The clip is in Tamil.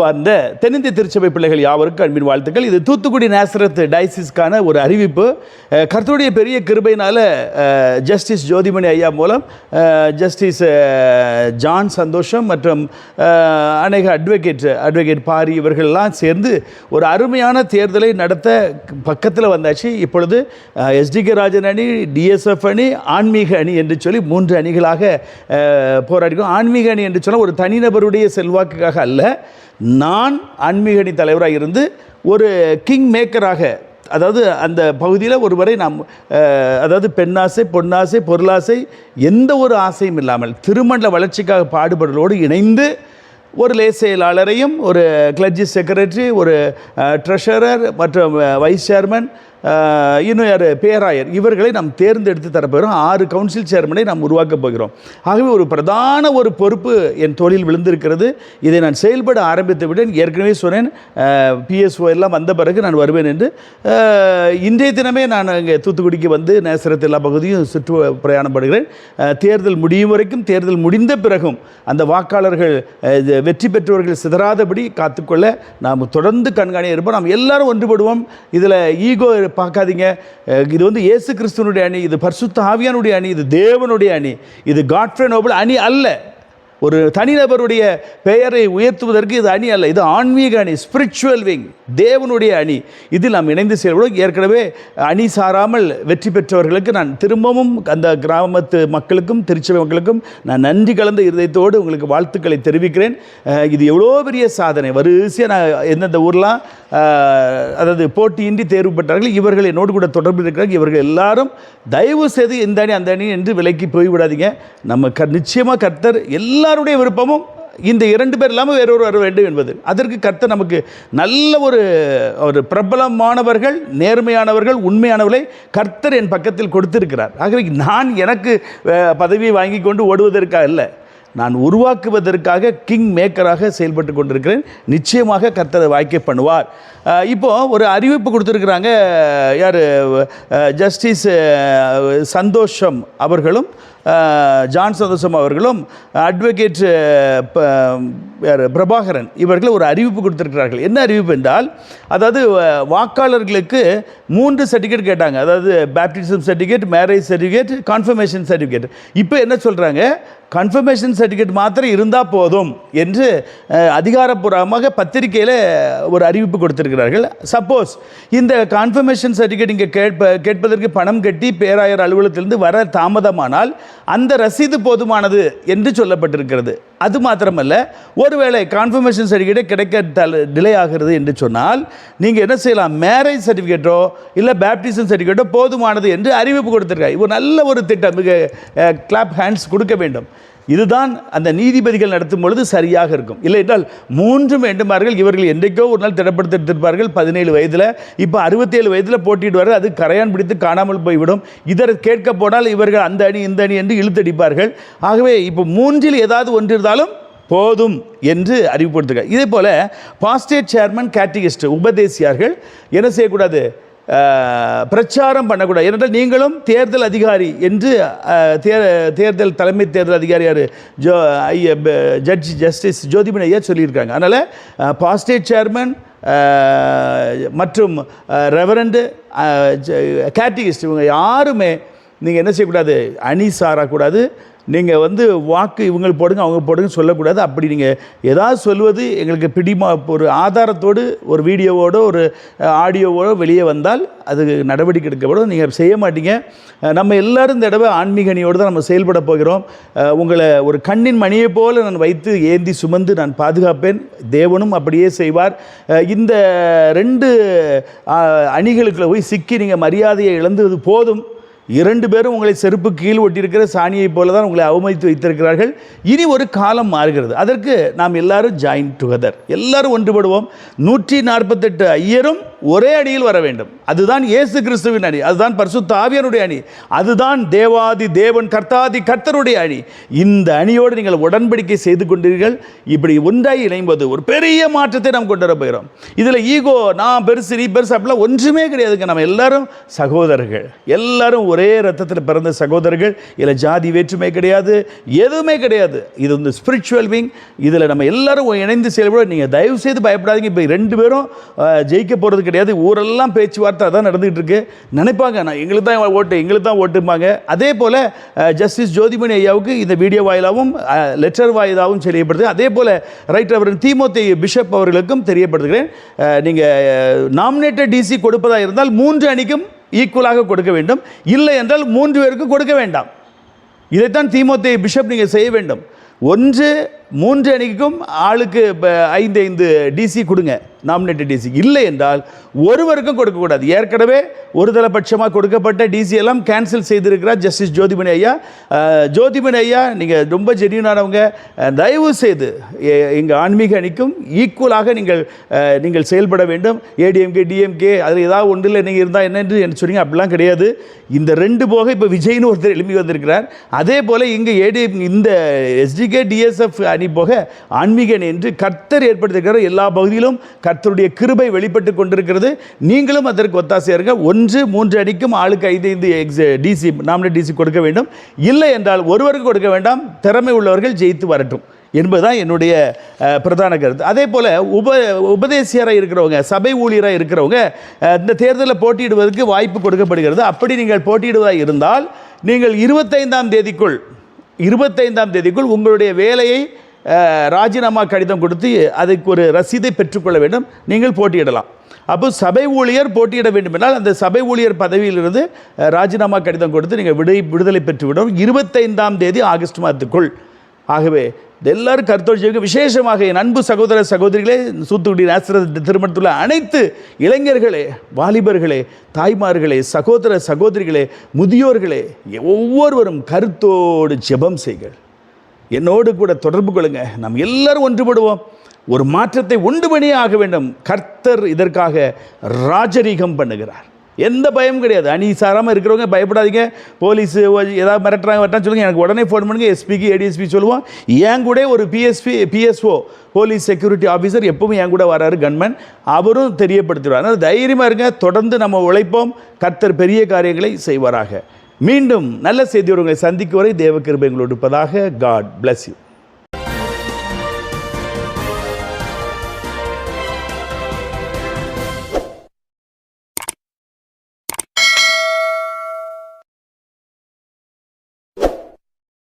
அந்த தென்னிந்திய திருச்சபை பிள்ளைகள் யாவருக்கும் அன்பின் வாழ்த்துக்கள். இது தூத்துக்குடி நேசரத் டைசிஸ்க்கான ஒரு அறிவிப்பு. கர்த்தருடைய பெரிய கிருபையினால் ஜஸ்டிஸ் ஜோதிமணி ஐயா மூலம் ஜஸ்டிஸ் ஜான் சந்தோஷம் மற்றும் அநேக அட்வொகேட் அட்வொகேட் பாரி இவர்கள்லாம் சேர்ந்து ஒரு அருமையான தேர்தலை நடத்த பக்கத்தில் வந்தாச்சு. இப்பொழுது எஸ்டிகே ராஜன் அணி டிஎஸ்எஃப் அணி ஆன்மீக அணி என்று சொல்லி மூன்று அணிகளாக போராடிக்கும் ஆன்மீக அணி என்று சொன்னால் ஒரு தனிநபருடைய செல்வாக்குக்காக அல்ல. நான் ஆன்மீக தலைவராக இருந்து ஒரு கிங் மேக்கராக அதாவது அந்த பகுதியில் ஒருவரை நாம் அதாவது பெண்ணாசை பொன்னாசை பொருளாசை எந்த ஒரு ஆசையும் இல்லாமல் திருமண வளர்ச்சிக்காக பாடுபடுவதோடு இணைந்து ஒரு லே செயலாளரையும் ஒரு கிளர்ஜி செக்ரட்டரி ஒரு ட்ரெஷரர் மற்றும் வைஸ் சேர்மன் இன்னும் யார்? பேராயர். இவர்களை நாம் தேர்ந்தெடுத்து தரப்போகிறோம். ஆறு கவுன்சில் சேர்மனை நாம் உருவாக்கப் போகிறோம். ஆகவே ஒரு பிரதான ஒரு பொறுப்பு என் தொழில் விழுந்திருக்கிறது. இதை நான் செயல்பட ஆரம்பித்து விட்டேன். ஏற்கனவே சொன்னேன். பிஎஸ்ஓ எல்லாம் வந்த பிறகு நான் வருவேன் என்று. இன்றைய தினமே நான் இங்கே தூத்துக்குடிக்கு வந்து நேசரத்து எல்லா பகுதியும் சுற்று பிரயாணப்படுகிறேன். படுகிறேன் தேர்தல் முடியும் வரைக்கும் தேர்தல் முடிந்த பிறகும் அந்த வாக்காளர்கள் இது வெற்றி பெற்றவர்கள் சிதறாதபடி காத்துக்கொள்ள நாம் தொடர்ந்து கண்காணியாக இருப்போம். நாம் எல்லாரும் ஒன்றுபடுவோம். இதில் ஈகோ பார்க்காதீங்க. இது வந்து இயேசு கிறிஸ்துவனுடைய அணி இது பர்சுத்த ஆவியானுடைய அணி இது தேவனுடைய அணி இது காட்ஃப்ரே நோபல் அணி அல்ல. ஒரு தனிநபருடைய பெயரை உயர்த்துவதற்கு இது அணி அல்ல இது ஆன்மீக அணி ஸ்பிரிச்சுவல் விங் தேவனுடைய அணி. இதில் நாம் இணைந்து செயல்படும் ஏற்கனவே அணி சாராமல் வெற்றி பெற்றவர்களுக்கு நான் திரும்பவும் அந்த கிராமத்து மக்களுக்கும் திருச்சபை மக்களுக்கும் நான் நன்றி கலந்த இருதயத்தோடு உங்களுக்கு வாழ்த்துக்களை தெரிவிக்கிறேன். இது எவ்வளோ பெரிய சாதனை. வரிசையாக நான் எந்தெந்த ஊர்லாம் அதாவது போட்டியின்றி தேர்வு பெற்றார்கள் இவர்கள் என்னோடு கூட தொடர்பு இருக்கிறார்கள் இவர்கள் எல்லாரும் தயவு செய்து இந்த அணி அந்த அணி என்று விலைக்கு போய்விடாதீங்க. நம்ம க நிச்சயமாக கர்த்தர் எல்லாருடைய விருப்பமும் இந்த இரண்டு பேர் இல்லாமல் வேறொரு வர வேண்டும் என்பது. அதற்கு கர்த்தர் நமக்கு நல்ல ஒரு ஒரு பிரபலமானவர்கள் நேர்மையானவர்கள் உண்மையானவர்களை கர்த்தர் என் பக்கத்தில் கொடுத்திருக்கிறார். ஆகவே நான் எனக்கு பதவியை வாங்கி கொண்டு ஓடுவதற்காக இல்லை நான் உருவாக்குவதற்காக கிங் மேக்கராக செயல்பட்டு கொண்டிருக்கிறேன். நிச்சயமாக கர்த்தரை வாய்க்கை பண்ணுவார். இப்போது ஒரு அறிவிப்பு கொடுத்துருக்குறாங்க யார் ஜஸ்டிஸ் சந்தோஷம் அவர்களும் ஜான் சந்தோஷம் அவர்களும் அட்வொகேட் யார் பிரபாகரன் இவர்கள் ஒரு அறிவிப்பு கொடுத்திருக்கிறார்கள். என்ன அறிவிப்பு என்றால் அதாவது வாக்காளர்களுக்கு மூன்று சர்டிஃபிகேட் கேட்டாங்க. அதாவது baptism certificate marriage certificate confirmation certificate இப்போ என்ன சொல்கிறாங்க கன்ஃபர்மேஷன் சர்டிஃபிகேட் மாத்திரம் இருந்தால் போதும் என்று அதிகாரப்பூர்வமாக பத்திரிகையில் ஒரு அறிவிப்பு கொடுத்திருக்கிறார்கள். சப்போஸ் இந்த கன்ஃபர்மேஷன் சர்டிஃபிகேட் இங்கே கேட்ப கேட்பதற்கு பணம் கட்டி பேராயர் அலுவலகத்திலிருந்து வர தாமதமானால் அந்த ரசீது போதுமானது என்று சொல்லப்பட்டிருக்கிறது. அது மாத்திரமல்ல ஒருவேளை கான்ஃபர்மேஷன் சர்டிஃபிகேட் கிடைக்க தல டிலே ஆகிறது என்று சொன்னால் நீங்கள் என்ன செய்யலாம்? மேரேஜ் சர்டிஃபிகேட்டோ இல்லை பேப்டிசம் சர்டிஃபிகேட்டோ போதுமானது என்று அறிவிப்பு கொடுத்துருக்காங்க இப்போ நல்ல ஒரு திட்டம் மிக கிளாப் ஹேண்ட்ஸ் கொடுக்க வேண்டும். இதுதான் அந்த நீதிபதிகள் நடத்தும் பொழுது சரியாக இருக்கும். இல்லை என்றால் மூன்றும் வேண்டுமார்கள் இவர்கள் என்றைக்கோ ஒரு நாள் திடப்படுத்திருப்பார்கள். பதினேழு வயதில் இப்போ அறுபத்தேழு வயதில் போட்டியிடுவார்கள். அது கரையான் பிடித்து காணாமல் போய்விடும். இதர் கேட்க போனால் இவர்கள் அந்த அணி இந்த அணி என்று இழுத்தடிப்பார்கள். ஆகவே இப்போ மூன்றில் ஏதாவது ஒன்று இருந்தாலும் போதும் என்று அறிவுப்படுத்துகிறார் இதே போல் பாஸ்டேட் சேர்மன் கேட்டகிஸ்ட் உபதேசியார்கள் என்ன செய்யக்கூடாது? பிரச்சாரம் பண்ணக்கூடாது. ஏனென்றால் நீங்களும் தேர்தல் அதிகாரி என்று தே தேர்தல் தலைமை தேர்தல் அதிகாரியார் ஜோ ஐய ஜட்ஜ் ஜஸ்டிஸ் ஜோதிமணி ஐயா சொல்லியிருக்காங்க. அதனால் பாஸ்டேட் சேர்மன் மற்றும் ரெவரண்டு கேட்டகிஸ்ட் இவங்க யாருமே நீங்கள் என்ன செய்யக்கூடாது? அணி சாரக்கூடாது. நீங்கள் வந்து வாக்கு இவங்க போடுங்க அவங்க போடுங்க சொல்லக்கூடாது. அப்படி நீங்கள் ஏதாவது சொல்வது எங்களுக்கு பிடிமா ஒரு ஆதாரத்தோடு ஒரு வீடியோவோட ஒரு ஆடியோவோட வெளியே வந்தால் அது நடவடிக்கை எடுக்கப்படும். நீங்கள் செய்ய மாட்டீங்க. நம்ம எல்லோரும் இந்த தடவை ஆன்மீகனியோடு தான் நம்ம செயல்பட போகிறோம். உங்களை ஒரு கண்ணின் மணியை போல் நான் வைத்து ஏந்தி சுமந்து நான் பாதுகாப்பேன். தேவனும் அப்படியே செய்வார். இந்த ரெண்டு அணிகளுக்குள்ளே அணிகளுக்குள்ள போய் சிக்கி நீங்கள் மரியாதையை இழந்தது போதும். இரண்டு பேரும் உங்களை செருப்பு கீழ் ஒட்டியிருக்கிற சாணியைப் போல தான் உங்களை அவமதித்து வைத்திருக்கிறார்கள். இனி ஒரு காலம் மாறுகிறது. அதற்கு நாம் எல்லாரும் ஜாயின் டுகெதர் எல்லாரும் ஒன்றுபடுவோம். நூற்றி நாற்பத்தெட்டு ஐயரும் ஒரே அணியில் வர வேண்டும். அதுதான் இயேசு கிறிஸ்துவின் அணி அதுதான் பரிசுத்த ஆவியனுடைய அணி அதுதான் தேவாதி தேவன் கர்த்தாதி கர்த்தருடைய அணி இந்த அணியோடு நீங்கள் உடன்படிக்கை செய்து கொண்டீர்கள். இப்படி ஒன்றாய் இணைம்போது ஒரு பெரிய மாற்றத்தை நாம் கொண்டு வர போகிறோம். இதில் ஈகோ நான் பெருசு நீ பெருசு அப்படிலாம் ஒன்றுமே கிடையாதுங்க. நம்ம எல்லாரும் சகோதரர்கள். எல்லாரும் ஒரே ரத்தத்தில் பிறந்த சகோதரர்கள். இதில் ஜாதி வேற்றுமை கிடையாது. எதுவுமே கிடையாது. இது வந்து ஸ்பிரிச்சுவல் விங் இதில் நம்ம எல்லாரும் இணைந்து செயல்பட நீங்கள் தயவு செய்து பயப்படாதீங்க. இப்போ ரெண்டு பேரும் ஜெயிக்க போகிறது கிடையாது. ஊரெல்லாம் பேச்சுவார்த்தை தான் நடந்துகிட்டு இருக்கு நினைப்பாங்க நான் எங்களுக்கு தான் ஓட்டு எங்களுக்கு தான் ஓட்டுப்பாங்க அதே போல் ஜஸ்டிஸ் ஜோதிமணி ஐயாவுக்கு இந்த வீடியோ வாயிலாகவும் லெட்டர் வாயிலாகவும் தெரியப்படுது. அதே போல் ரைட் அவர் தீமோத்தி பிஷப் அவர்களுக்கும் தெரியப்படுத்துகிறேன். நீங்கள் நாமினேட்டட் டிசி கொடுப்பதாக இருந்தால் மூன்று அணிக்கும் ஈக்குவலாக கொடுக்க வேண்டும். இல்லை என்றால் மூன்று பேருக்கும் கொடுக்க வேண்டாம். இதைத்தான் தீமோத்தி பிஷப் நீங்கள் செய்ய வேண்டும். ஒன்று மூன்று அணிக்கும் ஆளுக்கு ஐந்து ஐந்து டிசி கொடுங்க. நாமினேட்டட் டிசி இல்லை என்றால் ஒருவருக்கும் கொடுக்கக்கூடாது ஏற்கனவே ஒருதலைபட்சமாக கொடுக்கப்பட்ட டிசி எல்லாம் கேன்சல் செய்திருக்கிறார் ஜஸ்டிஸ் ஜோதிமணி ஐயா. ஜோதிமணி ஐயா நீங்கள் ரொம்ப ஜென்யூனானவங்க தயவு செய்து எங்கள் ஆன்மீக அணிக்கும் ஈக்குவலாக நீங்கள் நீங்கள் செயல்பட வேண்டும். ஏடிஎம்கே டிஎம்கே அதில் ஏதாவது ஒன்றில் நீங்கள் இருந்தால் என்னென்று என்ன சொன்னீங்க. அப்படிலாம் கிடையாது. இந்த ரெண்டு போக இப்போ விஜய்னு ஒருத்தர் எழுப்பி வந்திருக்கிறார். அதே போல் இங்கே ஏடிஎம் இந்த எஸ்டிகே டிஎஸ்எஃப் அணி போக ஆன்மீகன் என்று கர்த்தர் ஏற்படுத்திருக்கிற எல்லா பகுதியிலும் கர்த்தருடைய கிருபை வெளிப்பட்டு கொண்டிருக்கிறது. நீங்களும் அதற்கு ஒத்தாசையாக இருங்க. ஒன்று மூன்று அடிக்கும் ஆளுக்கு ஐந்து ஐந்து எக்ஸ் டிசி நாமினேட் டிசி கொடுக்க வேண்டும். இல்லை என்றால் ஒருவருக்கு கொடுக்க வேண்டாம். திறமை உள்ளவர்கள் ஜெயித்து வரட்டும் என்பதுதான் என்னுடைய பிரதான கருத்து. அதே போல் உப உபதேசியராக இருக்கிறவங்க சபை ஊழியராக இருக்கிறவங்க இந்த தேர்தலில் போட்டியிடுவதற்கு வாய்ப்பு கொடுக்கப்படுகிறது. அப்படி நீங்கள் போட்டியிடுவதாக இருந்தால் நீங்கள் இருபத்தைந்தாம் தேதிக்குள் இருபத்தைந்தாம் தேதிக்குள் உங்களுடைய வேலையை ராஜினாமா கடிதம் கொடுத்து அதுக்கு ஒரு ரசீதை பெற்றுக்கொள்ள வேண்டும். நீங்கள் போட்டியிடலாம். அப்போ சபை ஊழியர் போட்டியிட வேண்டும் என்றால் அந்த சபை ஊழியர் பதவியிலிருந்து ராஜினாமா கடிதம் கொடுத்து நீங்கள் விடை விடுதலை பெற்றுவிடும் இருபத்தைந்தாம் தேதி ஆகஸ்ட் மாதத்துக்குள். ஆகவே எல்லாரும் கருத்தொழிச்சுக்கு விசேஷமாக என் அன்பு சகோதர சகோதரிகளே சூத்துக்குடி நேசரத் திருமணத்தில் அனைத்து இளைஞர்களே வாலிபர்களே தாய்மார்களே சகோதர சகோதரிகளே முதியோர்களே ஒவ்வொருவரும் கருத்தோடு ஜெபம் செய்கள் என்னோடு கூட தொடர்பு கொள்ளுங்க. நாம் எல்லாரும் ஒன்றுபடுவோம். ஒரு மாற்றத்தை உண்டு பண்ணியே ஆக வேண்டும். கர்த்தர் இதற்காக ராஜரீகம் பண்ணுகிறார். எந்த பயமும் கிடையாது. அணி சாராமல் இருக்கிறவங்க பயப்படாதீங்க. போலீஸ் ஏதாவது மிரட்டுறாங்க வரட்டான்னு சொல்லுங்க. எனக்கு உடனே ஃபோன் பண்ணுங்கள் எஸ்பிக்கு ஏடிஎஸ்பி சொல்லுவோம். என் கூட ஒரு PSB PSO police security officer எப்பவும் என் கூட வராரு கன்மேன் அவரும் தெரியப்படுத்திடுவார் அதனால் தைரியமாக இருங்க. தொடர்ந்து நம்ம உழைப்போம். கர்த்தர் பெரிய காரியங்களை செய்வாராக. மீண்டும் நல்ல செய்தியோடு உங்களை சந்திக்கும் வரை தேவ கிருபை உங்களோடு இருப்பதாக காட் பிளஸ் யூ